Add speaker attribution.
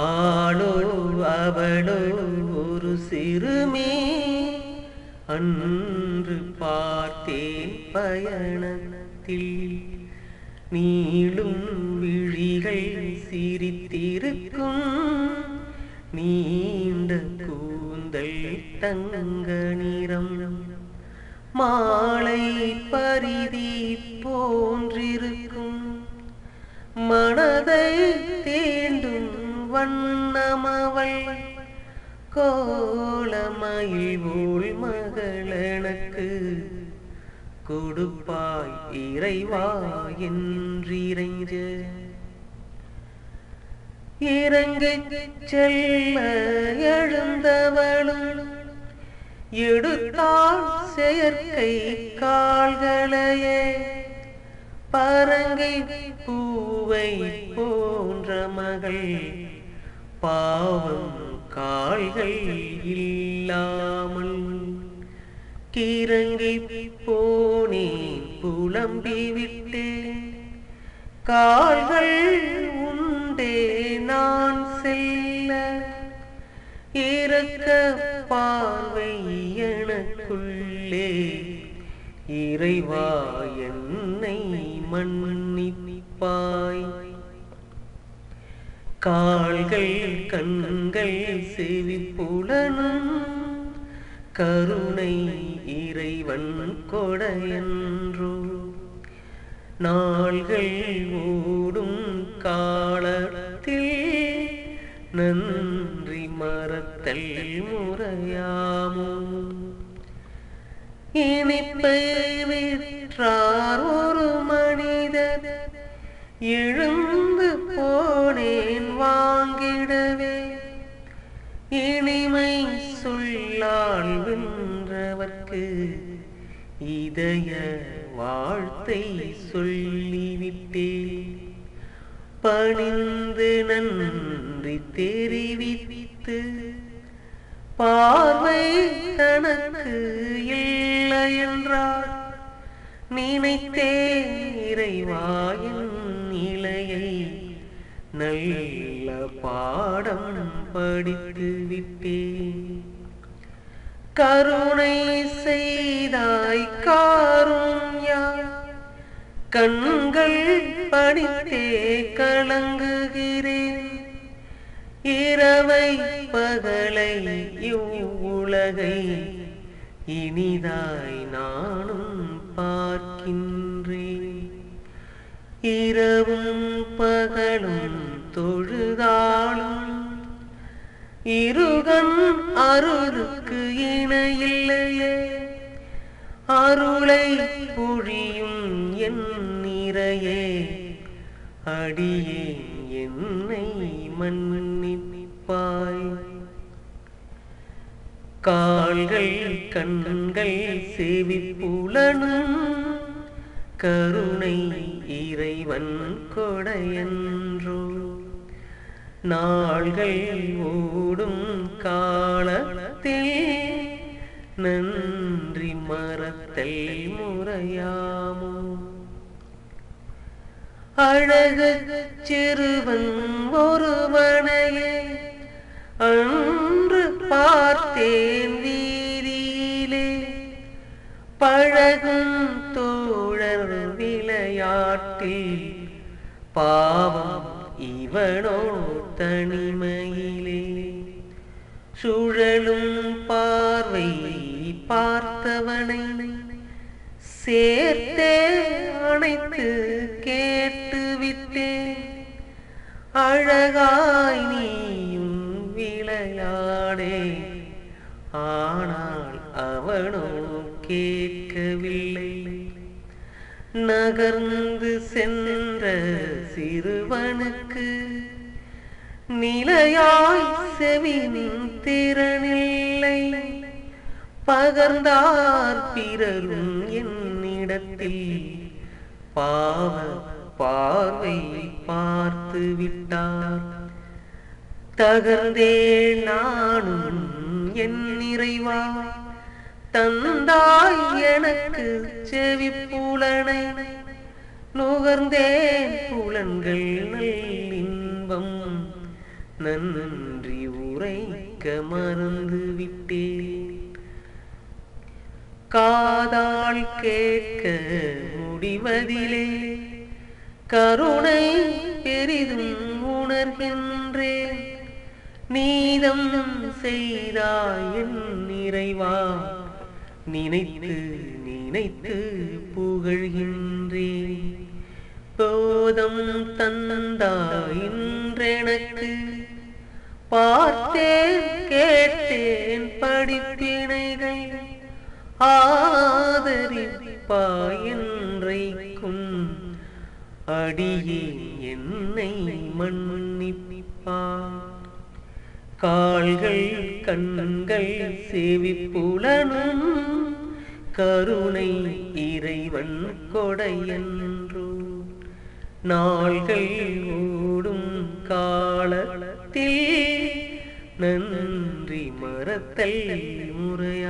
Speaker 1: ஆளோ அவளோ ஒரு சிறுமி. அன்று பார்த்தேன் பயணத்தில் நீளும் விழிகள் சிரித்திருக்கும். நீண்ட கூந்தல் தங்க நிறம் மாலை பரிதி போன்றிருக்கும். மனதை வண்ணமவள். கோலமயில் போல் மகளனக்கு கொடுப்பாய் இறைவா என்றிறைஞ்ச. இறங்கிச் செல்ல எழுந்தவளும் எடுத்தாள் செயற்கை கால்களையே. பரங்கை பூவை போன்ற மகள் பாவம் கால்கள் இல்லாமல். கிறங்கி போனேன் புலம்பி விட்டேன். கால்கள் உண்டே நான் செல்ல. இறக்க பார்வை எனக்குள்ளே. இறைவா என்னை மன்னிப்பாய். கால்கள் கண்கள் செவிப்புலனும் கருணை இறைவன் கொடையன்றோ. நாள்கள் ஓடும் காலத்தில் நன்றி மறத்தல் முறையாமோ? இனிப்பை விற்றார் ஒரு மனிதர் எழுந்து போனேன் வென்றவர்க்கு இதய வாழ்த்தை சொல்லிவிட்டேன். பணிந்து நன்றி தெரிவித்து பார்வை தனக்கு இல்லை என்றார் நினைத்தே இறைவாயின் நிலையை நல்ல பாடம் படித்து விட்டேன் கருணை செய்தாய் காருண்யா. கண்கள் படித்தே கலங்குகிறேன். இரவை பகலை இவ்வுலகை இனிதாய் நானும் பார்க்கின்றேன். இரவும் பகலும் தொழுதாளும் இருகன் அருளும் அருளுக்கு இல்லையே. அருளை புழியும் என் நிறையே. அடியே என்னை மன்னிப்பாய். கால்கள் கண்கள் செவி புலனும் கருணை இறைவன் கொடையன்றோ. நாள்கள் ஓடும் காலத்தில் நன்றி மறத்தல் முறையாமோ? அழகு சிறுவன் ஒருவனையே அன்று பார்த்தேன் வீதியிலே. பழகும் தோழர் விளையாட்டில் பாவம் இவனோ தனிமையிலே. சுழலும் அவனை சேர்த்தே அணைத்து கேட்டு விட்டேன். அழகாய் நீயும் விளையாடே. ஆனால் அவனோ கேட்கவில்லை. நகர்ந்து சென்ற சிறுவனுக்கு நிலையாய் செவினின் திறனில்லை. பகர்ந்தார் பிறரும் என்னிடத்தில். பாவ பார்வை பார்த்து விட்டார். தகர்ந்தே நானும் என் நிறைவா. தந்தாய் எனக்கு செவி புலனை. நுகர்ந்தேன் புலன்கள் இன்பம். நன்றி உரைக்க மறந்து விட்டேன் காதால் கேட்க முடிவதிலே. கருணை பெரிதும் உணர்கின்றேன். நீதம் செய்தாயின் நிறைவா? நினைத்து நினைத்து புகழ்கின்றேன். போதம் தந்தாய் பார்த்தேன் கேட்டேன் படிப்பினைகள். ஆதரிப்பாயன்றைக்கும் அடியே என்னை மன்னிப்பா கால்கள் கண்கள் செவிப்புலனும் கருணை இறைவன் கொடையன்றோ. நாள்கள் ஓடும் காலத்தில் நன்றி மறத்தல் முறை